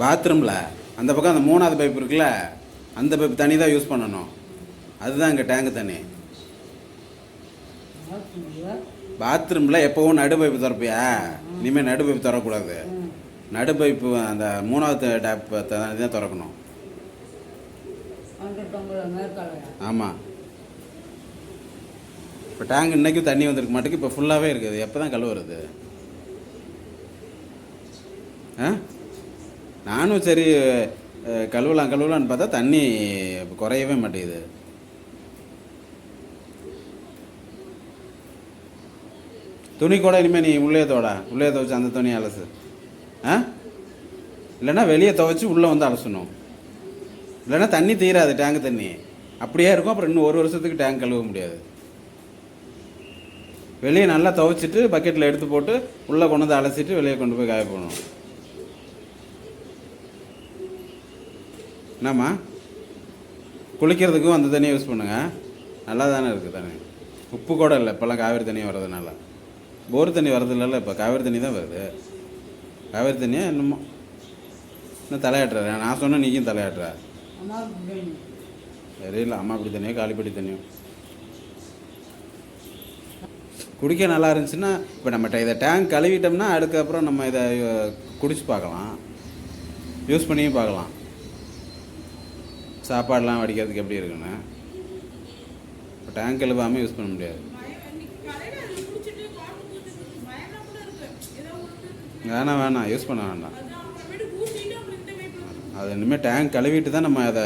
பாத்ரூமில் அந்த பக்கம் அந்த மூணாவது பைப் இருக்குல்ல அந்த பைப் தண்ணி தான் யூஸ் பண்ணணும். அதுதான் இங்கே டேங்கு தண்ணி. பாத்ரூமில் எப்போவும் நடு பைப்பு திறப்பியா? இனிமேல் நடு பைப்பு திறக்கூடாது நடு பைப்பு அந்த மூணாவது டேப் தான் திறக்கணும். ஆமாம் இப்போ டேங்க் இன்றைக்கும் தண்ணி வந்திருக்க மாட்டேங்குது இப்போ ஃபுல்லாகவே இருக்குது. எப்போ தான் கழுவுறது? ஆ? நானும் சரி கழுவலாம் கழுவலான்னு பார்த்தா தண்ணி குறையவே மாட்டேங்குது. துணி கூட இனிமேல் நீ உள்ளே தோடா. உள்ளே துவைச்சு அந்த துணியை அலசு. ஆ? இல்லைன்னா வெளியே துவைச்சு உள்ளே வந்து அலசணும். இல்லைன்னா தண்ணி தீராது டேங்க் தண்ணி. அப்படியே இருக்கும் அப்புறம் இன்னும் ஒரு வருஷத்துக்கு டேங்க் கழுவ முடியாது. வெளியே நல்லா துவைச்சிட்டு பக்கெட்டில் எடுத்து போட்டு உள்ளே கொண்டு வந்து அலசிட்டு வெளியே கொண்டு போய் காய போடணும். என்னம்மா? குளிக்கிறதுக்கும் அந்த தண்ணியை யூஸ் பண்ணுங்க. நல்லா தானே இருக்குது தண்ணி. உப்பு கூட இல்லை இப்போல்லாம் காவேரி தண்ணி வர்றதுனால. போர் தண்ணி வர்றது இல்லைல்ல இப்போ காவேரி தண்ணி தான் வருது. காவேரி தண்ணியா என்னமோ? இன்னும் தலையாட்டுற நான் சொன்ன நீக்கும் தலையாட்டுற. தெரியல அம்மா அப்படி தண்ணியோ காலிப்படி தண்ணியோ. குடிக்க நல்லா இருந்துச்சுன்னா இப்போ நம்ம இதை டேங்க் கழுவிட்டோம்னா அதுக்கப்புறம் நம்ம இதை குடிச்சு பார்க்கலாம். யூஸ் பண்ணியும் பார்க்கலாம். சாப்பாடெலாம் வடிக்கிறதுக்கு எப்படி இருக்குன்னு இப்போ டேங்க் கழுவாமல் யூஸ் பண்ண முடியாது. வேணாம் வேணாம் யூஸ் பண்ண வேண்டாம். அது இனிமேல் டேங்க் கழுவிட்டு தான் நம்ம அதை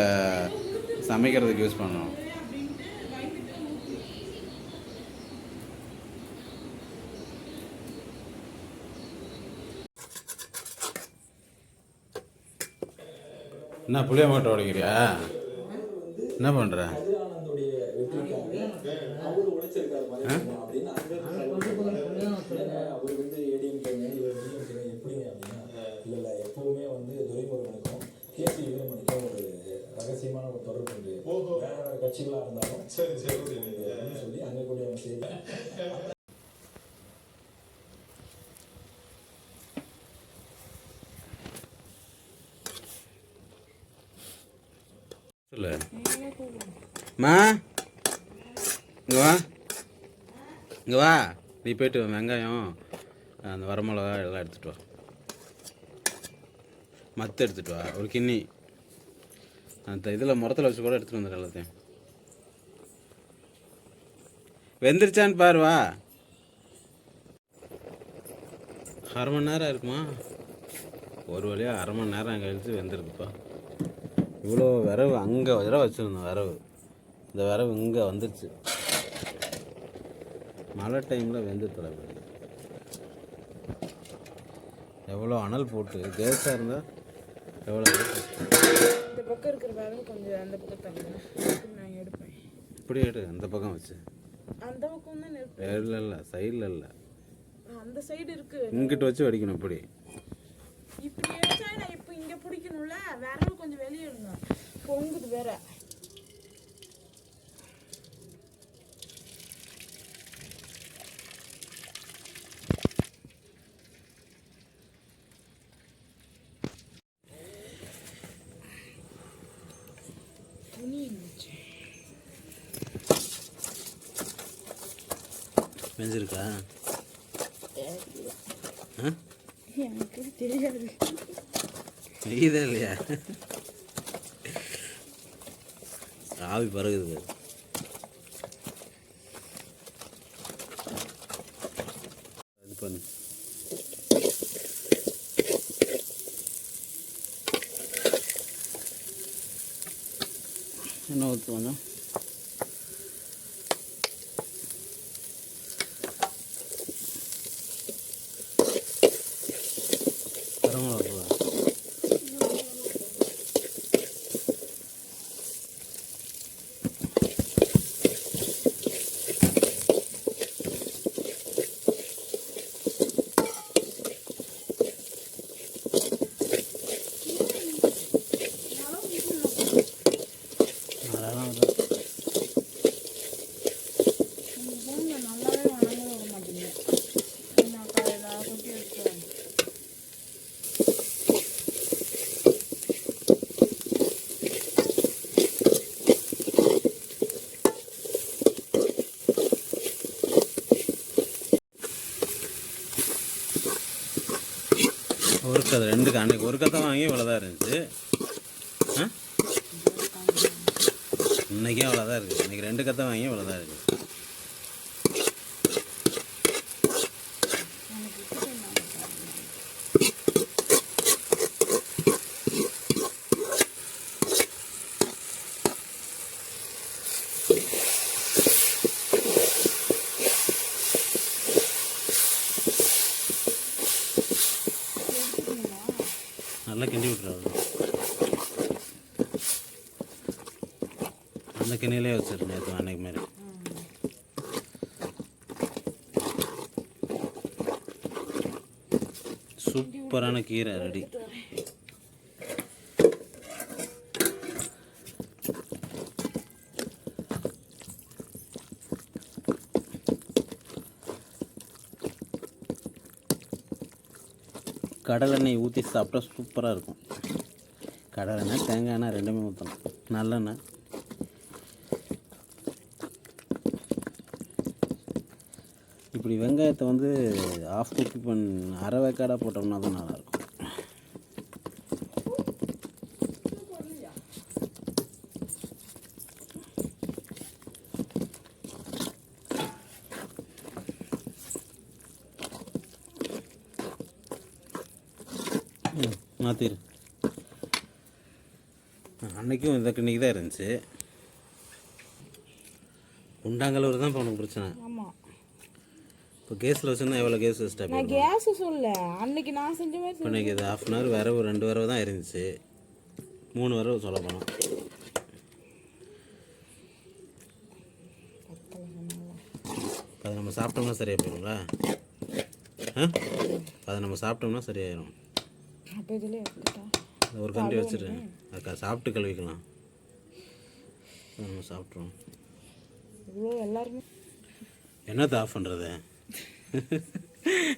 சமைக்கிறதுக்கு யூஸ் பண்ணணும் என்ன புளிய மாட்டை உடைக்கிறியா என்ன பண்ணுற கதிரானந்தோடைய வெற்றிக்காக அவர் உழைச்சிருக்காரு மதியம் அப்படின்னு அங்க அவர் வந்து ஏடிஎம் இவர் டிஎம்கே எப்படிங்க அப்படின்னா இல்ல இல்ல எப்பவுமே வந்து துரைமுருகனுக்கும் கேசி வீரமணிக்கும் ஒரு ரகசியமான ஒரு தொடர்பு உண்டு வேற வேற கட்சிகளா இருந்தாலும் சரி சரி சொல்லி அங்க கூட அவன் செய்ய சொல்லு மா? இங்கே வா. இங்கே வா. நீ போயிட்டு வெங்காயம் அந்த வரமிளகா எல்லாம் எடுத்துட்டு வா. மத்து எடுத்துட்டு வா ஒரு கிண்ணி. அந்த இதில் முரத்தில் வச்சு கூட எடுத்துகிட்டு வந்துடு எல்லாத்தையும். வெந்துருச்சான்னு பாரு வா. அரை மணி நேரம் இருக்குமா? ஒரு வழியாக அரை மணி நேரம் கழித்து வெந்திருக்குப்பா இவ்வளோ விரவு அங்கே விரவு வச்சுருந்தோம் விரவு இந்த விரவு இங்கே வந்துருச்சு. மழை டைமில் வெந்து தொலைவு. எவ்வளோ அனல் போட்டு கேஸாக இருந்தால் எவ்வளோ இந்த பக்கம் இருக்கிற வேலை கொஞ்சம் அந்த பக்கம் தள்ளுங்க. நான் எடுப்பேன். இப்படி எடு அந்த பக்கம் வச்சு. அந்த பக்கம் தான் இல்லை இல்லை சைடில் இல்லை. அந்த சைடு இருக்கு. இங்கிட்டு வச்சு வடிக்கணும் இப்படி. இப்படி எடுத்தா நான் இப்போ இங்க பிடிக்கணும்ல? விரல் கொஞ்சம் வெளியே இருங்க பொங்குது வேற. வெஞ்சிருக்கா ஆ? எனக்கு தெரியாது தெரியுதா இல்லையா ஆவி பறகுது பாரு. இது பண்ணு. என்ன ஊற்று கொஞ்சம் வரமிளகா அதெல்லாம் ஒரு கதை ரெண்டு அன்றைக்கி ஒரு கதை வாங்கி இவ்வளோதான் இருந்துச்சு. ஆ? இன்னைக்கே அவ்வளோதான் இருக்குது இன்னைக்கு ரெண்டு கதை வாங்கி இவ்வளோதான் இருக்குது கிண்டி விட்டுறாங்க அந்த கிண்ணிலே வச்சிருந்தேன் நேற்று அன்னைக்கு மாதிரி சூப்பரான கீரை ரெடி. கடலெண்ணெய் ஊற்றி சாப்பிட்டா சூப்பராக இருக்கும். கடலெண்ணெய் தேங்காய் எண்ணெய் ரெண்டுமே ஊற்றணும் நல்லெண்ணெய். இப்படி வெங்காயத்தை வந்து ஆஃப் குக்கி பண் அரை வேக்காடாக போட்டோம்னா தான் நல்லாயிருக்கும். ம் மாற்றிரு அன்னைக்கும் இந்த இன்னைக்கு தான் இருந்துச்சு. உண்டாங்கலூர் தான் இப்போ உனக்கு பிரச்சனை. ஆமா. இப்போ கேஸில் வச்சுருந்தா எவ்வளோ கேஸ் வச்சுட்டா நான் கேஸ் சொல்ல அன்னைக்கு நான் செஞ்ச மாதிரி இப்போ இன்னைக்கு இது ஹாஃப் அன் ஹவர் வரவு ரெண்டு வரவு தான் இருந்துச்சு. மூணு வரவு சொல்ல போனோம். அதை நம்ம சாப்பிட்டோம்னா சரியாக ஆ? அதை நம்ம சாப்பிட்டோம்னா சரியாயிரும். அப்போ இதில் ஒரு கண்டி வச்சுட்டு அக்கா சாப்பிட்டு கழுவிக்கலாம். நம்ம சாப்பிட்ருவோம் இவ்வளோ எல்லாருமே என்னத்தை ஆஃப் பண்ணுறது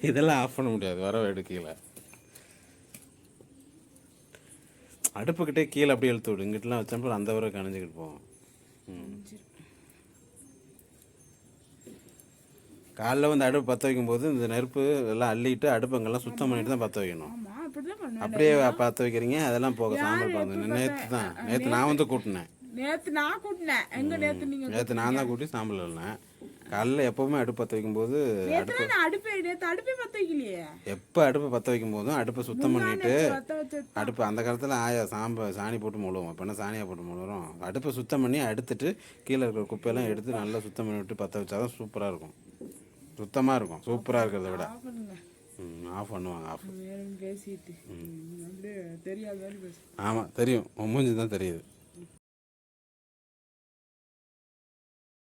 இதெல்லாம் ஆஃப் பண்ண முடியாது. வரவு எடுக்கல அடுப்புக்கிட்டே கீழே அப்படியே இழுத்து விடு. இங்கிட்டலாம் வச்சோம்னா அந்த வரை கணிஞ்சிக்கிட்டு போவோம். காலைல வந்து அடுப்பு பற்ற வைக்கும்போது இந்த நெருப்பு எல்லாம் அள்ளிட்டு அடுப்பங்கெல்லாம் சுத்தம் பண்ணிட்டு தான் பற்ற வைக்கணும். அப்படியே பற்ற வைக்கிறீங்க. அதெல்லாம் போக சாம்பல் பார்த்து நேற்று தான். நேற்று நான் வந்து கூட்டினேன். நேத்து நான் கூட்டினேன். எங்க நேத்து நீங்க நேற்று நான் தான் கூட்டி சாம்பல் இல்லைனேன் காலைல எப்போவுமே அடுப்பு பற்ற வைக்கும்போது நேத்து நான் அடுப்பே நேத்து அடுப்பே பத்த வைக்கலையே. எப்போ அடுப்பு பற்ற வைக்கும் போதும் அடுப்பை சுத்தம் பண்ணிட்டு அடுப்பு அந்த காலத்தில் ஆயா சாம்ப சாணி போட்டு முழுவோம் இப்போ என்ன சாணியாக போட்டு முழுகிறோம் அடுப்பை சுத்தம் பண்ணி அடுத்துட்டு கீழே இருக்கிற குப்பையெல்லாம் எடுத்து நல்லா சுத்தம் பண்ணி விட்டு பற்ற வச்சா தான் சூப்பராக இருக்கும். சுத்தமாக இருக்கும். சூப்பராக இருக்கிறத விட. ஆஃப் பண்ணுவாங்க ஆஃப். பேசிட்டு. அப்படியே தெரியாத மாதிரி பேசு. ஆமாம் தெரியும். மூஞ்சி தான் தெரியுது.